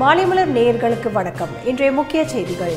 மாலைமலர் நேயர்களுக்கு வணக்கம். இன்றைய முக்கிய செய்திகள்.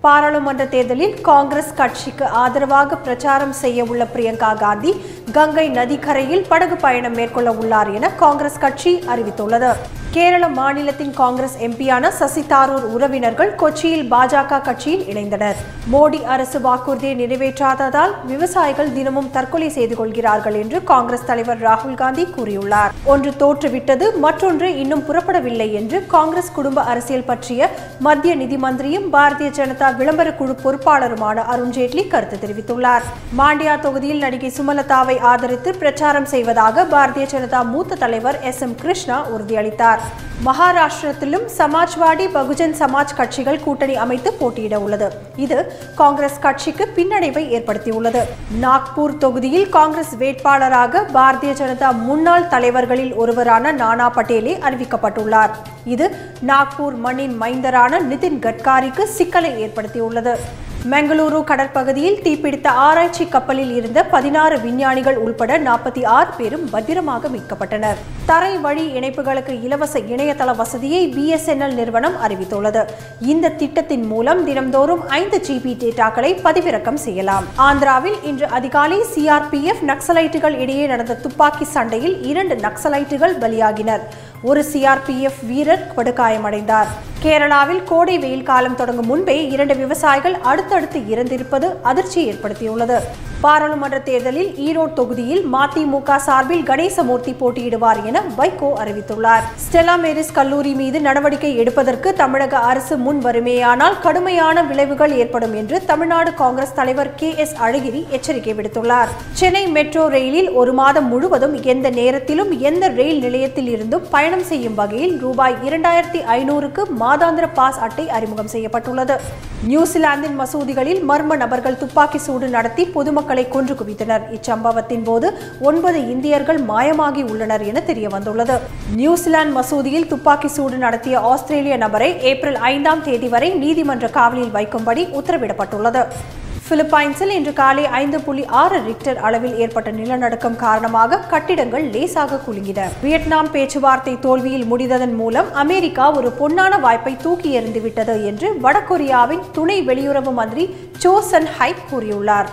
பாராளுமன்ற தேர்தலில் காங்கிரஸ் கட்சிக்கு ஆதரவாக பிரச்சாரம் செய்ய உள்ள பிரியங்கா காந்தி கங்கை நதிக்கரையில் படகு பயணம் மேற்கொள்ள உள்ளார் என காங்கிரஸ் கட்சி அறிவித்துள்ளது. கேரள மாநிலத்தின் காங்கிரஸ் எம்பியான சசி தாரூர் உறவினர்கள் கொச்சியில் பாஜக கட்சியில் இணைந்தனர். மோடி அரசு வாக்குறுதியை நிறைவேற்றாததால் விவசாயிகள் தினமும் தற்கொலை செய்து கொள்கிறார்கள் என்று காங்கிரஸ் தலைவர் ராகுல் காந்தி கூறியுள்ளார். ஒன்று தோற்றுவிட்டது மற்றொன்று இன்னும் புறப்படவில்லை என்று காங்கிரஸ் குடும்ப அரசியல் பற்றிய மத்திய நிதி மந்திரியும் பாரதிய ஜனதா விளம்பர குழு பொறுப்பாளருமான அருண்ஜேட்லி கருத்து தெரிவித்துள்ளார். மாண்டியா தொகுதியில் நடிகை சுமலதாவை ஆதரித்து பிரச்சாரம் செய்வதாக பாரதிய ஜனதா மூத்த தலைவர் எஸ் எம் கிருஷ்ணா உறுதியளித்தார். மகாராஷ்டிரத்திலும் சமாஜ்வாடி பகுஜன் சமாஜ் கட்சிகள் கூட்டணி அமைத்து போட்டியிட உள்ளது. இது காங்கிரஸ் கட்சிக்கு பின்னடைவை ஏற்படுத்தியுள்ளது. நாக்பூர் தொகுதியில் காங்கிரஸ் வேட்பாளராக பாரதிய ஜனதா முன்னாள் தலைவர்களில் ஒருவரான நானா பட்டேலே அறிவிக்கப்பட்டுள்ளார். இது நாக்பூர் மண்ணின் மைந்தரான நிதின் கட்காரிக்கு சிக்கலை ஏற்படுத்தியுள்ளது. பெங்களூரு கடற்பகுதியில் தீப்பிடித்த ஆராய்ச்சி கப்பலில் இருந்த பதினாறு விஞ்ஞானிகள் உள்பட நாற்பத்தி ஆறு பேரும் பத்திரமாக மீட்கப்பட்டனர். தரை வழி இணைப்புகளுக்கு இலவச இணையதள வசதியை பிஎஸ்என்எல் நிறுவனம் அறிவித்துள்ளது. இந்த திட்டத்தின் மூலம் தினம்தோறும் ஐந்து ஜிபி டேட்டாக்களை பதிவிறக்கம் செய்யலாம். ஆந்திராவில் இன்று அதிகாலை சிஆர்பிஎஃப் நக்சலைட்டுகள் இடையே நடந்த துப்பாக்கி சண்டையில் இரண்டு நக்சலைட்டுகள் பலியாகினர். ஒரு சிஆர்பிஎஃப் வீரர் படுகாயமடைந்தார். கேரளாவில் கோடை வெயில் காலம் தொடங்கும் முன்பே இரண்டு விவசாயிகள் அடுத்தடுத்து இறந்திருப்பது அதிர்ச்சியை ஏற்படுத்தியுள்ளது. பாராளுமன்ற தேர்தலில் ஈரோடு தொகுதியில் மதிமுக சார்பில் கணேசமூர்த்தி போட்டியிடுவார் என வைகோ அறிவித்துள்ளார். ஸ்டெலா மேரிஸ் கல்லூரி மீது நடவடிக்கை எடுப்பதற்கு தமிழக அரசு முன் வருமேயானால் கடுமையான விளைவுகள் ஏற்படும் என்று தமிழ்நாடு காங்கிரஸ் தலைவர் கே எஸ் அழகிரி எச்சரிக்கை விடுத்துள்ளார். சென்னை மெட்ரோ ரயிலில் ஒரு மாதம் முழுவதும் எந்த நேரத்திலும் எந்த ரயில் நிலையத்தில் இருந்தும் பயணம் செய்யும் வகையில் ரூபாய் இரண்டாயிரத்தி ஐநூறுக்கு மாதாந்திர பாஸ் அட்டை அறிமுகம் செய்யப்பட்டுள்ளது. நியூசிலாந்தின் மசூதிகளில் மர்ம நபர்கள் துப்பாக்கி சூடு நடத்தி பொதுமக்களை கொன்று குவித்தனர். இச்சம்பவத்தின் போது ஒன்பது இந்தியர்கள் மாயமாகி உள்ளனர் என தெரிய வந்துள்ளது நியூசிலாந்து மசூதியில் துப்பாக்கி சூடு நடத்திய ஆஸ்திரேலிய நபரை ஏப்ரல் ஐந்தாம் தேதி வரை நீதிமன்ற காவலில் வைக்கும்படி உத்தரவிடப்பட்டுள்ளது. பிலிப்பைன்ஸில் இன்று காலை ஐந்து புள்ளி ஆறு ரிக்டர் அளவில் ஏற்பட்ட நிலநடுக்கம் காரணமாக கட்டிடங்கள் லேசாக குலுங்கின. வியட்நாம் பேச்சுவார்த்தை தோல்வியில் முடிந்ததன் மூலம் அமெரிக்கா ஒரு பொன்னான வாய்ப்பை தூக்கி எறிந்துவிட்டது என்று வடகொரியாவின் துணை வெளியுறவு மந்திரி சோசன் ஹைக் கூறியுள்ளார்.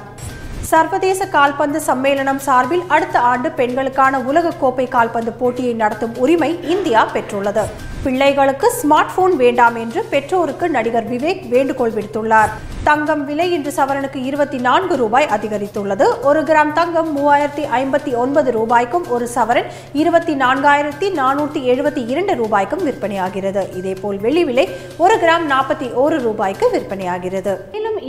சர்வதேச கால்பந்து சம்மேளனம் சார்பில் அடுத்த ஆண்டு பெண்களுக்கான உலகக்கோப்பை கால்பந்து போட்டியை நடத்தும் உரிமை இந்தியா பெற்றுள்ளது. பிள்ளைகளுக்கு ஸ்மார்ட் போன் வேண்டாம் என்று பெற்றோருக்கு நடிகர் விவேக் வேண்டுகோள் விடுத்துள்ளார். தங்கம் விலை இன்று சவரனுக்கு இருபத்தி நான்கு ரூபாய் அதிகரித்துள்ளது. ஒரு கிராம் தங்கம் மூவாயிரத்தி ஐம்பத்தி ஒன்பது ரூபாய்க்கும் ஒரு சவரன் இருபத்தி நான்காயிரத்தி நானூற்றி எழுபத்தி இரண்டு ரூபாய்க்கும் விற்பனையாகிறது. இதேபோல் வெள்ளி விலை ஒரு கிராம் நாற்பத்தி ஒரு ரூபாய்க்கு விற்பனையாகிறது.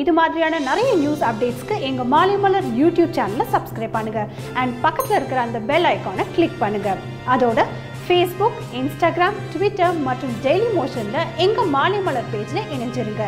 இது மாதிரியான நிறைய நியூஸ் அப்டேட்ஸ்க்கு எங்க மாலைமலர் யூடியூப் சேனலை சப்ஸ்கிரைப் பண்ணுங்கள் அண்ட் பக்கத்தில் இருக்கிற அந்த பெல் ஐக்கானை கிளிக் பண்ணுங்கள் அதோட ஃபேஸ்புக் இன்ஸ்டாகிராம் ட்விட்டர் மற்றும் டெய்லி மோஷனில் எங்கள் மாலைமலர் பேஜில் இணைஞ்சிருங்க.